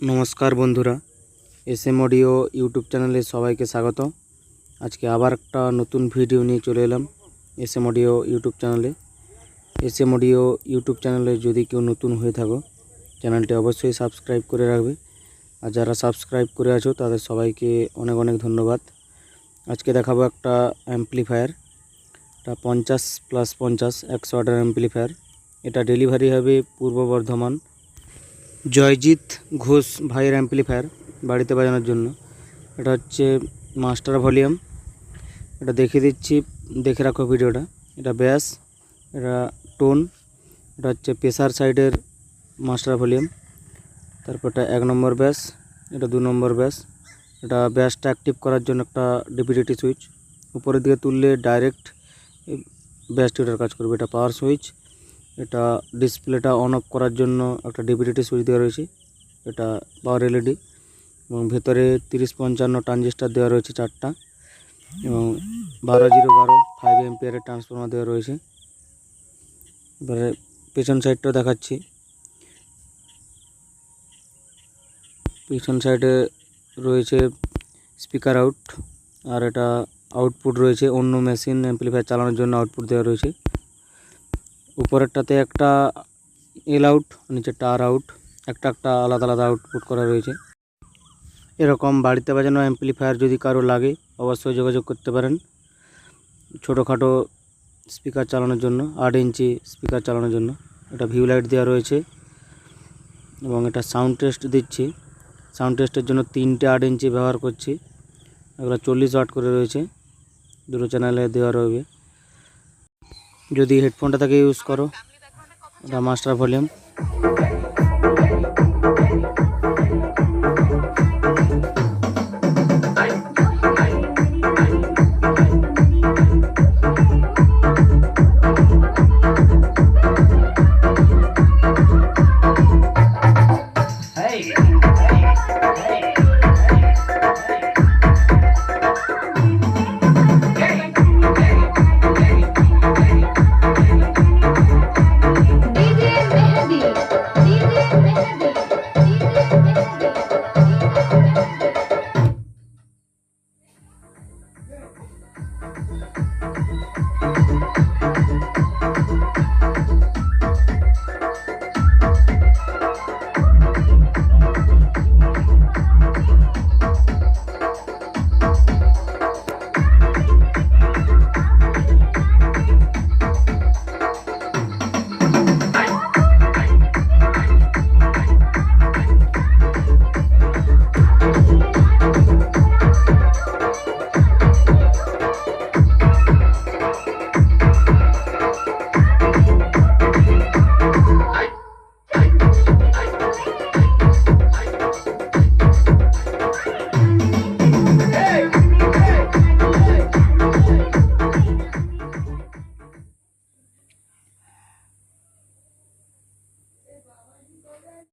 নমস্কার বন্ধুরা S M audio YouTube চ্যানেলে সবাইকে স্বাগত। আজকে আবার একটা নতুন ভিডিও নিয়ে চলে এলাম এস এম অডিও ইউটিউব চ্যানেলে। এস এম অডিও ইউটিউব চ্যানেলে যদি কেউ নতুন হয়ে থাকো, চ্যানেলটি অবশ্যই সাবস্ক্রাইব করে রাখবে। আর যারা সাবস্ক্রাইব করে আছো, তাদের সবাইকে অনেক অনেক ধন্যবাদ। আজকে দেখাবো একটা অ্যাম্পলিফায়ার, এটা পঞ্চাশ প্লাস পঞ্চাশ, একশো ওয়াটের অ্যাম্পলিফায়ার। এটা ডেলিভারি হবে পূর্ব বর্ধমান জয়জিৎ ঘোষ ভাইয়ের অ্যাম্পলিফায়ার বাড়িতে বাজানোর জন্য। এটা হচ্ছে মাস্টার ভলিউম এটা দেখিয়ে দিচ্ছি, দেখে রাখো ভিডিওটা। এটা ব্যাস এটা টোন এটা হচ্ছে প্রেসার সাইডের মাস্টার ভলিউম তারপর এটা এক নম্বর ব্যাস এটা দু নম্বর ব্যাস এটা ব্যাসটা অ্যাক্টিভ করার জন্য একটা ডিপিডিটি সুইচ উপরের দিকে তুললে ডাইরেক্ট ব্যাস টিউটার কাজ করবে। এটা পাওয়ার সুইচ এটা ডিসপ্লেটা অন অফ করার জন্য একটা ডিভিডিটি সুইচ দেওয়া রয়েছে। এটা পাওয়ার এলইডি এবং ভেতরে তিরিশ পঞ্চান্ন ট্রানজিস্টার দেওয়া রয়েছে চারটা এবং বারো জিরো বারো ফাইভ এমপিয়ারের ট্রান্সফর্মার দেওয়া রয়েছে। এবারে পেছন সাইডটাও দেখাচ্ছি। পিছন সাইডে রয়েছে স্পিকার আউট আর এটা আউটপুট রয়েছে অন্য মেশিন অ্যাম্পলিফায়ার চালানোর জন্য আউটপুট দেওয়া রয়েছে। উপরেরটাতে একটা এল আউট নিচেরটা আর আউট একটা একটা আলাদা আলাদা আউটপুট করা রয়েছে। এরকম বাড়িতে বাজানো অ্যাম্পলিফায়ার যদি কারও লাগে, অবশ্যই যোগাযোগ করতে পারেন। ছোটোখাটো স্পিকার চালানোর জন্য, আট ইঞ্চি স্পিকার চালানোর জন্য। এটা ভিউ লাইট দেওয়া রয়েছে এবং এটা সাউন্ড টেস্ট দিচ্ছি। সাউন্ড টেস্টের জন্য তিনটে আট ইঞ্চি ব্যবহার করছি। এগুলো চল্লিশ ওয়াট করে রয়েছে। দুটো চ্যানেলে দেওয়া রয়েছে। যদি হেডফোনটা থেকে ইউজ করো এটা মাস্টার ভলিউম